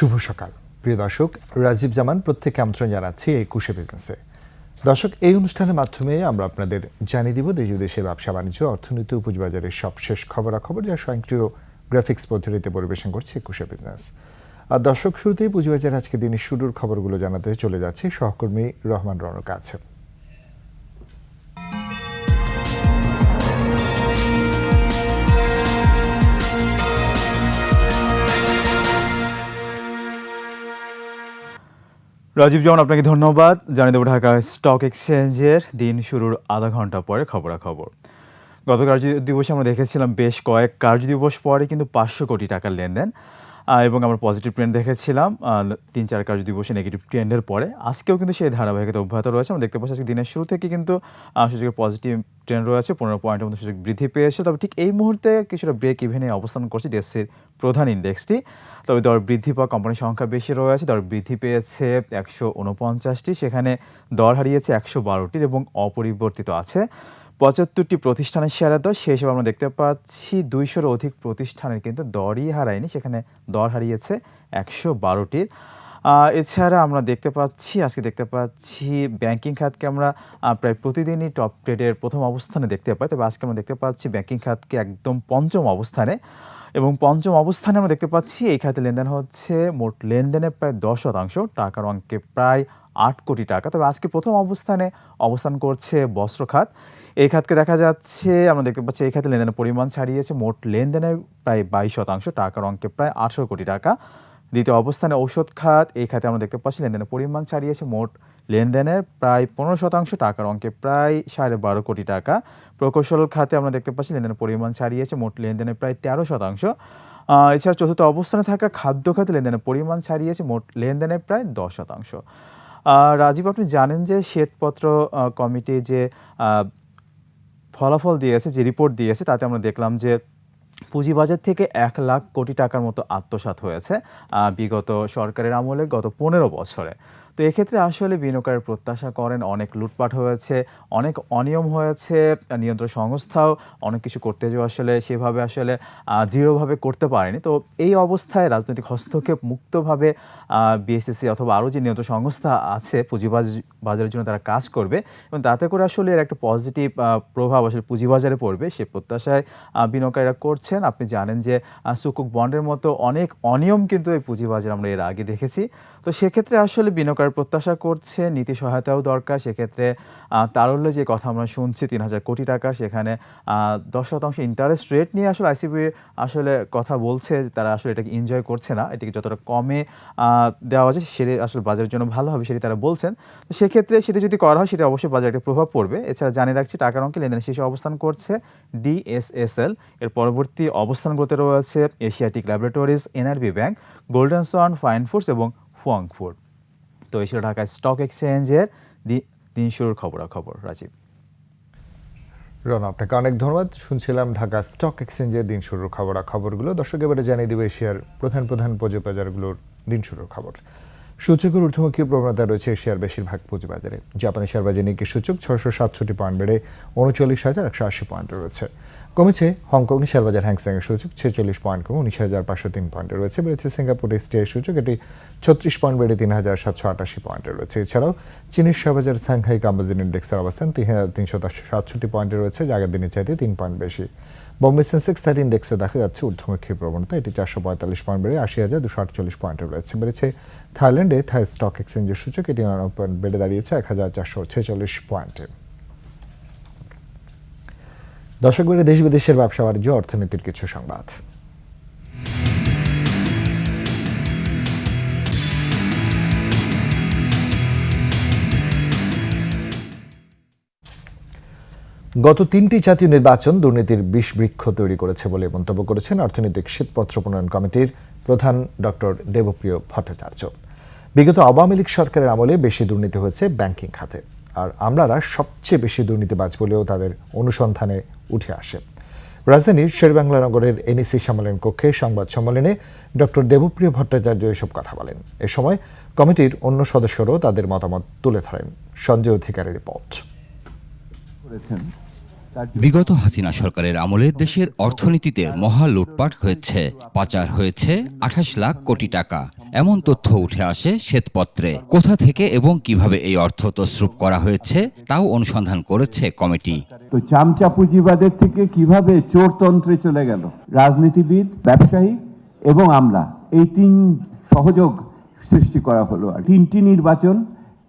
শুভ সকাল। প্রিয় দর্শক, রাজীব জামান প্রত্যেককে আমন্ত্রণ জানাচ্ছি একুশে বিজনেসে দর্শক, এই অনুষ্ঠানের মাধ্যমে আমরা আপনাদের জানিয়ে দিব দেশ বিদেশের ব্যবসা বাণিজ্য, অর্থনীতি পুঁজিবাজারের সবশেষ খবরাখবর যা স্বয়ংক্রিয় গ্রাফিক্স পদ্ধতিতে পরিবেশন করছে একুশে বিজনেস আর দর্শক, শুরুতেই পুঁজিবাজার আজকে দিনের শুরুর খবরগুলো জানাতে চলে যাচ্ছে সহকর্মী রহমান রনক আছে রাজীব যেমন আপনাকে ধন্যবাদ। জানিয়ে দেবো ঢাকা স্টক এক্সচেঞ্জের দিন শুরুর আধা ঘণ্টা পরে খবরাখবর। গত কার্য দিবসে আমরা দেখেছিলাম বেশ কয়েক কার্য দিবস পরে কিন্তু পাঁচশো কোটি টাকার লেনদেন এবং আমরা পজিটিভ ট্রেন্ড দেখেছিলাম। তিন চার কার্য দিবসে নেগেটিভ ট্রেন্ডের পরে, আজকেও কিন্তু সেই ধারাবাহিকতা অব্যাহত রয়েছে। আমরা দেখতে পাচ্ছি আজকে দিনের শুরু থেকে কিন্তু সূচকের পজিটিভ ট্রেন্ড রয়েছে। পনেরো পয়েন্টের মধ্যে সূচক বৃদ্ধি পেয়েছে। তবে ঠিক এই মুহূর্তে কিছুটা ব্রেক ইভেনে অবস্থান করছে ডিএসসির প্রধান ইন্ডেক্সটি তবে দর বৃদ্ধি পাওয়া কোম্পানির সংখ্যা বেশি রয়েছে। দর বৃদ্ধি পেয়েছে একশো উনপঞ্চাশটি। সেখানে দর হারিয়েছে একশো বারোটির এবং অপরিবর্তিত আছে। পঁচাত্তরটি প্রতিষ্ঠানের শেয়ারের দর সেই হিসেবে আমরা দেখতে পাচ্ছি দুইশোর অধিক প্রতিষ্ঠানের কিন্তু দরই হারায়নি, সেখানে দর হারিয়েছে একশো বারোটির। এছাড়া আমরা দেখতে পাচ্ছি, আজকে দেখতে পাচ্ছি ব্যাংকিং খাতকে আমরা প্রায় প্রতিদিনই টপ ট্রেডের প্রথম অবস্থানে দেখতে পাই, তবে আজকে আমরা দেখতে পাচ্ছি ব্যাংকিং খাতকে একদম পঞ্চম অবস্থানে। এবং পঞ্চম অবস্থানে আমরা দেখতে পাচ্ছি এই খাতে লেনদেন হচ্ছে মোট লেনদেনের প্রায় দশ শতাংশ, টাকার অঙ্কে প্রায় আট কোটি টাকা। তবে আজকে প্রথম অবস্থানে অবস্থান করছে বস্ত্র খাত। এই খাতকে দেখা যাচ্ছে, আমরা দেখতে পাচ্ছি এই খাতে লেনদেনের পরিমাণ ছাড়িয়েছে। মোট লেনদেনের প্রায় বাইশ শতাংশ, টাকার অঙ্কে প্রায় আঠেরো কোটি টাকা। দ্বিতীয় অবস্থানে ঔষধ খাত, এই খাতে আমরা দেখতে পাচ্ছি লেনদেনের পরিমাণ ছাড়িয়েছে। মোট লেনদেনের প্রায় পনেরো শতাংশ, টাকার অঙ্কে প্রায় সাড়ে বারো কোটি টাকা। প্রকৌশল খাতে আমরা দেখতে পাচ্ছি লেনদেনের পরিমাণ ছাড়িয়েছে। মোট লেনদেনের প্রায় তেরো শতাংশ। এছাড়া চতুর্থ অবস্থানে থাকা খাদ্য খাতে লেনদেনের পরিমাণ ছাড়িয়েছে। মোট লেনদেনের প্রায় দশ শতাংশ। রাজীব, আপনি জানেন যে শ্বেতপত্র কমিটি যে ফলাফল দিয়েছে, যে রিপোর্ট দিয়েছে, তাতে আমরা দেখলাম যে পুঁজিবাজার থেকে এক লাখ কোটি টাকার মতো আত্মসাত হয়েছে বিগত সরকারের আমলে গত পনেরো বছরে। তো এক্ষেত্রে আসলে বিনিয়োগকারী প্রত্যাশা করেন, অনেক লুটপাট হয়েছে, অনেক অনিয়ম হয়েছে, নিয়ন্ত্রণ সংস্থাও অনেক কিছু করতে যে আসলে সেভাবে আসলে দৃঢ়ভাবে করতে পারেনি। তো এই অবস্থায় রাজনৈতিক হস্তক্ষেপ মুক্তভাবে বিএসএসসি অথবা আরও যে নিয়ন্ত্রণ সংস্থা আছে, পুঁজিবাজ, বাজারের জন্য তারা কাজ করবে এবং তাতে করে আসলে এর একটা পজিটিভ প্রভাব আসলে পুঁজিবাজারে পড়বে। সে প্রত্যাশায় বিনিয়োগকারীরা করছেন। আপনি জানেন যে সুকুক বন্ডের মতো অনেক অনিয়ম কিন্তু এই পুঁজিবাজার আমরা এর আগে দেখেছি। তো সেক্ষেত্রে আসলে বিনিয়োগকারী প্রত্যাশা করছে, নীতি সহায়তাও দরকার, সেক্ষেত্রে তারল্য যে কথা আমরা শুনছি, তিন হাজার কোটি টাকা, সেখানে দশ শতাংশ ইন্টারেস্ট রেট নিয়ে আসলে আইসিবি আসলে কথা বলছে, তারা আসলে এটাকে এনজয় করছে না, এটাকে যতটা কমে দেওয়া যায়, সেটি আসলে বাজারের জন্য ভালো হবে, সেটি তারা বলছেন। তো সেক্ষেত্রে সেটা যদি করা হয়, সেটা অবশ্যই বাজারে একটা প্রভাব পড়বে। এছাড়া জানিয়ে রাখছি, টাকার অঙ্কে লেনদেন শেষে অবস্থান করছে ডিএসএসএল এর পরবর্তী অবস্থানগুলোতে রয়েছে Asiatic laboratories NRB bank golden son fine foods এবং ফুয়াং ফুড তো এই ছিল ঢাকা স্টক এক্সচেঞ্জের দিন শুরুর খবরাখবর রাজীব। রন, আপনাকে অনেক ধন্যবাদ। শুনছিলাম ঢাকা স্টক এক্সচেঞ্জের দিন শুরুর খবরাখবরগুলো দর্শক, এবারে জানিয়ে দেবে এশিয়ার প্রধান প্রধান পুঁজিবাজারগুলোর দিন শুরুর খবর। সূচকের ঊর্ধ্বমুখী প্রবণতা রয়েছে এশিয়ার বেশিরভাগ পুঁজিবাজারে জাপানি শেয়ার বাজারে নিকি সূচক ছয়শো সাতষট্টি পয়েন্ট বেড়ে উনচল্লিশ হাজার একশো আশি পয়েন্টে রয়েছে। কমেছে হংকং শেয়ার বাজার হ্যাংসেং এর সূচক ছেচল্লিশ পয়েন্ট কমে উনিশ হাজার পাঁচশো তিন পয়েন্টে রয়েছে। বেড়েছে সিঙ্গাপুর এর সূচক, এটি ছত্রিশ পয়েন্ট বেড়ে তিন হাজার সাতশো আটাশি পয়েন্টে রয়েছে। এছাড়াও চীনের শেয়ার বাজার সাংহাই কাম্বাজিন ইন্ডেক্সের অবস্থান তিন হাজার তিনশো সাতষট্টি পয়েন্টে রয়েছে যা আগের দিনের চাইতে তিন পয়েন্ট বেশি। বম্বে সেন্সেক্স থার্টি ইন্ডেক্সে দেখা যাচ্ছে ঊর্ধ্বমুখী প্রবণতা, এটি চারশো পঁয়তাল্লিশ পয়েন্ট বেড়ে আশি হাজার দুশো আটচল্লিশ পয়েন্টে রয়েছে। বেড়েছে থাইল্যান্ডে থাই স্টক এক্সচেঞ্জের সূচক, এটি পয়েন্ট বেড়ে দাঁড়িয়েছে এক হাজার চারশো ছেচল্লিশ পয়েন্টে। দর্শক বেড়ে দেশ বিদেশের ব্যবসা বাণিজ্য, অর্থনীতির কিছু সংবাদ। গত তিনটি জাতীয় নির্বাচন দুর্নীতির বিষবৃক্ষ তৈরি করেছে বলে মন্তব্য করেছেন অর্থনৈতিক শীতপত্র প্রণয়ন কমিটির প্রধান ডক্টর দেবপ্রিয় ভট্টাচার্য। বিগত আওয়ামী লীগ সরকারের আমলে বেশি দুর্নীতি হয়েছে ব্যাংকিং খাতে। আর আমলারা সবচেয়ে বেশি দুর্নীতিবাজ বলেও তাদের অনুসন্ধানে উঠে আসে। রাজধানীর শেরবাংলা নগরের এনইসি সম্মেলন কক্ষে সংবাদ সম্মেলনে ডক্টর দেবপ্রিয় ভট্টাচার্য এসব কথা বলেন। এ সময় কমিটির অন্য সদস্যরাও তাদের মতামত তুলে ধরেন। সঞ্জয় অধিকারের রিপোর্ট। বিগত হাসিনা সরকারের আমলে দেশের অর্থনীতিতে মহা লুটপাট হয়েছে। পাচার হয়েছে আঠাশ লাখ কোটি টাকা। এমন তথ্য উঠে আসে শ্বেতপত্রে। কোথা থেকে এবং কীভাবে এই অর্থ তসরুপ করা হয়েছে তাও অনুসন্ধান করেছে কমিটি। তো চামচা পুঁজিবাদের থেকে কীভাবে চোরতন্ত্রে চলে গেল? রাজনীতিবিদ, ব্যবসায়ী এবং আমরা। এই তিন সহযোগ সৃষ্টি করা হলো আর তিনটি নির্বাচন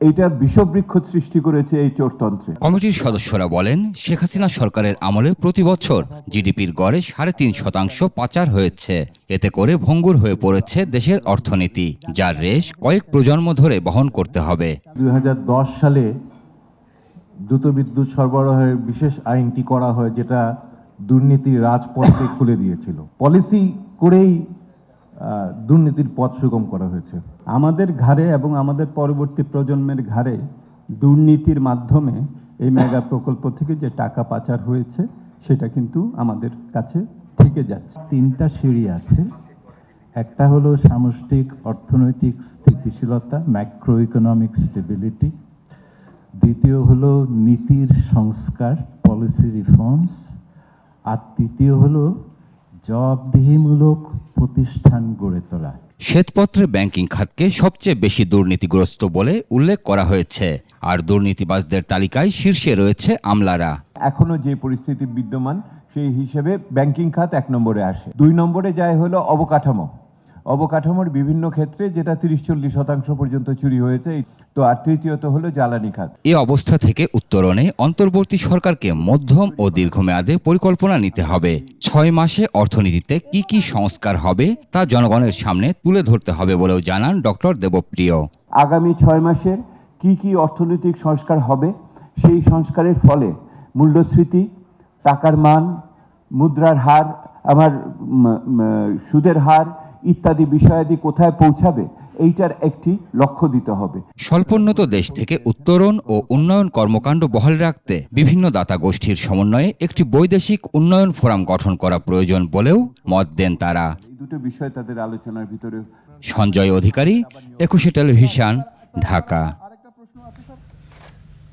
এইটার বিষবৃক্ষ সৃষ্টি করেছে এই চোরতন্ত্রে। কমিটির সদস্যরা বলেন শেখ হাসিনা সরকারের আমলে প্রতি বছর জিডিপির গড়ে সাড়ে তিন শতাংশ পাচার হয়েছে। এতে করে ভঙ্গুর হয়ে পড়েছে দেশের অর্থনীতি যার রেশ কয়েক প্রজন্ম ধরে বহন করতে হবে। দুই হাজার দশ সালে দ্রুত বিদ্যুৎ সরবরাহের বিশেষ আইনটি করা হয় যেটা দুর্নীতির রাজপথকে খুলে দিয়েছিল। পলিসি করেই দুর্নীতির পথ সুগম করা হয়েছে। আমাদের ঘাড়ে এবং আমাদের পরবর্তী প্রজন্মের ঘাড়ে দুর্নীতির মাধ্যমে এই মেগা প্রকল্প থেকে যে টাকা পাচার হয়েছে, সেটা কিন্তু আমাদের কাছে থেকে যাচ্ছে। তিনটা সিঁড়ি আছে। একটা হলো সামষ্টিক অর্থনৈতিক স্থিতিশীলতা ম্যাক্রো ইকোনমিক স্টেবিলিটি দ্বিতীয় হলো নীতির সংস্কার পলিসি রিফর্মস আর তৃতীয় হলো জবাবদিহিমূলক প্রতিষ্ঠান গড়ে তোলা। শ্বেতপত্রে ব্যাংকিং খাতকে সবচেয়ে বেশি দুর্নীতিগ্রস্ত বলে উল্লেখ করা হয়েছে। আর দুর্নীতিবাজদের তালিকায় শীর্ষে রয়েছে আমলারা। এখনও যে পরিস্থিতি বিদ্যমান সেই হিসেবে ব্যাংকিং খাত এক নম্বরে আসে। দুই নম্বরে যায় হলো অবকাঠামো। অবকাঠামোর বিভিন্ন ক্ষেত্রে যেটা তিরিশ চল্লিশ শতাংশ পর্যন্ত চুরি হয়েছে তো আর তৃতীয়ত হলো জ্বালানি খাত। এ অবস্থা থেকে উত্তরণে অন্তর্বর্তী সরকারকে মধ্যম ও দীর্ঘমেয়াদে পরিকল্পনা নিতে হবে। ছয় মাসে অর্থনীতিতে কি কি সংস্কার হবে তা জনগণের সামনে তুলে ধরতে হবে বলেও জানান ডক্টর দেবপ্রিয়। আগামী ছয় মাসের কি কি অর্থনৈতিক সংস্কার হবে সেই সংস্কারের ফলে মূল্যস্ফীতি টাকার মান মুদ্রার হার আমার সুদের হার ইত্যাদি বিষয়াদি কোথায় পৌঁছাবে এইটার একটি লক্ষ্য দিতে হবে। স্বল্পোন্নত দেশ থেকে উত্তরণ ও উন্নয়ন কর্মকাণ্ড বহাল রাখতে বিভিন্ন দাতা গোষ্ঠীর সমন্বয়ে একটি বৈদেশিক উন্নয়ন ফোরাম গঠন করা প্রয়োজন বলেও মত দেন তারা। দুটো বিষয় তাদের আলোচনার ভিতরে সঞ্জয় অধিকারী একুশে টেলিভিশন ঢাকা।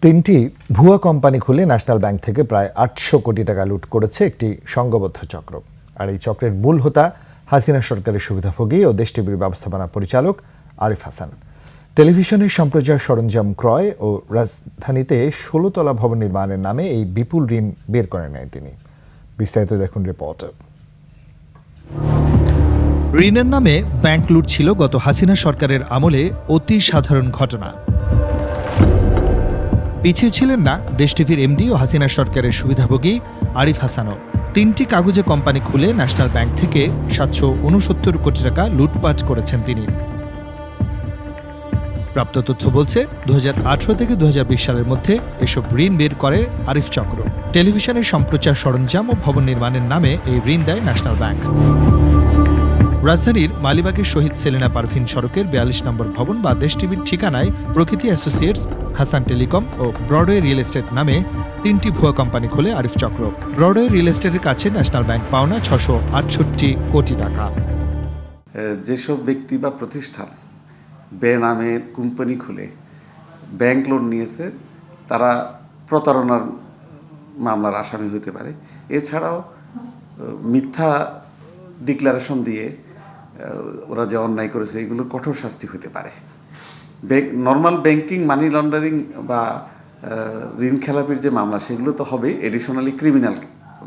তিনটি ভুয়া কোম্পানি খুলে ন্যাশনাল ব্যাংক থেকে প্রায় আটশো কোটি টাকা লুট করেছে একটি সংঘবদ্ধ চক্র। আর এই চক্রের মূল হোতা হাসিনা সরকারের সুবিধাভোগী ও দেশ টিভির ব্যবস্থাপনা পরিচালক আরিফ হাসান। টেলিভিশনের সম্প্রচার সরঞ্জাম ক্রয় ও রাজধানীতে ষোলোতলা ভবন নির্মাণের নামে এই বিপুল ঋণ বের করে নেয় তিনি। বিস্তারিত দেখুন রিপোর্ট। ঋণের নামে ব্যাংক লুট ছিল গত হাসিনা সরকারের আমলে অতি সাধারণ ঘটনা। পিছিয়ে ছিলেন না দেশ টিভির এমডি ও হাসিনা সরকারের সুবিধাভোগী আরিফ হাসানও। তিনটি কাগজে কোম্পানি খুলে ন্যাশনাল ব্যাংক থেকে সাতশো উনসত্তর কোটি টাকা লুটপাট করেছেন তিনি। প্রাপ্ত তথ্য বলছে দু হাজার আঠেরো থেকে দু হাজার বিশ সালের মধ্যে এসব ঋণ বের করে আরিফ চক্র। টেলিভিশনের সম্প্রচার সরঞ্জাম ও ভবন নির্মাণের নামে এই ঋণ দেয় ন্যাশনাল ব্যাংক। রাজধানীর মালিবাগের শহীদ সেলিনা পারভিন সড়কের বিয়াল্লিশ নম্বর ভবন বা দেশ টিভির ঠিকানায় প্রকৃতি অ্যাসোসিয়েটস, হাসান টেলিকম ও ব্রডওয়ে রিয়েল এস্টেট নামে তিনটি ভুয়া কোম্পানি খোলে আরিফ চক্র। ব্রডওয়ে রিয়েল এস্টেটের কাছে ন্যাশনাল ব্যাংক পাওনা ছশো আটষট্টি কোটি টাকা। যেসব ব্যক্তি বা প্রতিষ্ঠান বেনামে কোম্পানি খুলে, ব্যাংক লোন নিয়েছে, তারা প্রতারণার মামলার আসামি হতে পারে। এছাড়াও মিথ্যা ডিক্লারেশন দিয়ে ওরা যে অন্যায় করেছে, এগুলো কঠোর শাস্তি হতে পারে। Bank normal banking money laundering বা ঋণ খেলাপির যে মামলা, সেগুলো তো হবে এডিশনালি ক্রিমিনাল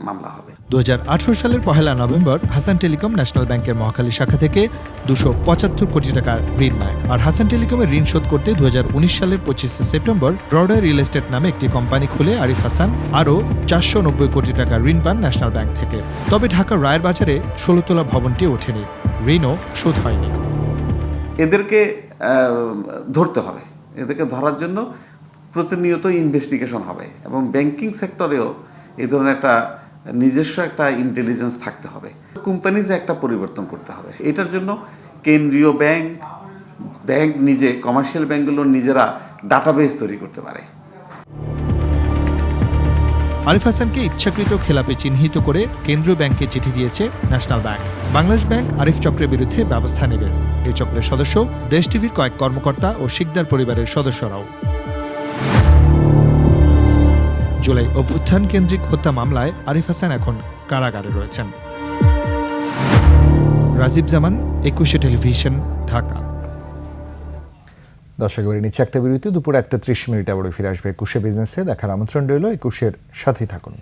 মামলা হবে। দুহাজার আঠেরো সালের পহেলা নভেম্বর, হাসান টেলিকম ন্যাশনাল ব্যাংকের মহাখালী শাখা থেকে দুশো পঁচাত্তর কোটি টাকার ঋণ নেয়। আর হাসান টেলিকমের ঋণ শোধ করতে দু হাজার উনিশ সালের পঁচিশে সেপ্টেম্বর ব্রডওয়ে রিয়েল এস্টেট নামে একটি কোম্পানি খুলে আরিফ হাসান আরও চারশো নব্বই কোটি টাকা ঋণ পান ন্যাশনাল ব্যাংক থেকে। তবে ঢাকার রায়ের বাজারে ষোলোতলা ভবনটি ওঠেনি। ঋণও শোধ হয়নি। এদেরকে ধরতে হবে। এদেরকে ধরার জন্য প্রতিনিয়ত ইনভেস্টিগেশন হবে এবং ব্যাংকিং সেক্টরেও এই ধরনের একটা নিজস্ব একটা ইন্টেলিজেন্স থাকতে হবে। কোম্পানিজে একটা পরিবর্তন করতে হবে। এটার জন্য কেন্দ্রীয় ব্যাংক ব্যাংক নিজে কমার্শিয়াল ব্যাংকগুলো নিজেরা ডাটাবেস তৈরি করতে পারে। আরিফ হাসানকে ইচ্ছাকৃত খেলাপে চিহ্নিত করে কেন্দ্রীয় ব্যাংকে চিঠি দিয়েছে national bank. Bangladesh bank Arif চক্রের বিরুদ্ধে ব্যবস্থা নেবে। এই চক্রের সদস্য দেশ টিভির কয়েক কর্মকর্তা ও শিকদার পরিবারের সদস্যরাও। জুলাই অভ্যুত্থান কেন্দ্রিক হত্যা মামলায় আরিফ হাসান এখন কারাগারে রয়েছেন। রাজীব জামান, একুশে টেলিভিশন, ঢাকা। দর্শক বাড়ি নিচ্ছে একটা বিরতি, দুপুর একটা ত্রিশ মিনিট আবার ফিরে আসবে একুশে বিজনেসে দেখার আমন্ত্রণ রইল একুশের সাথেই থাকুন।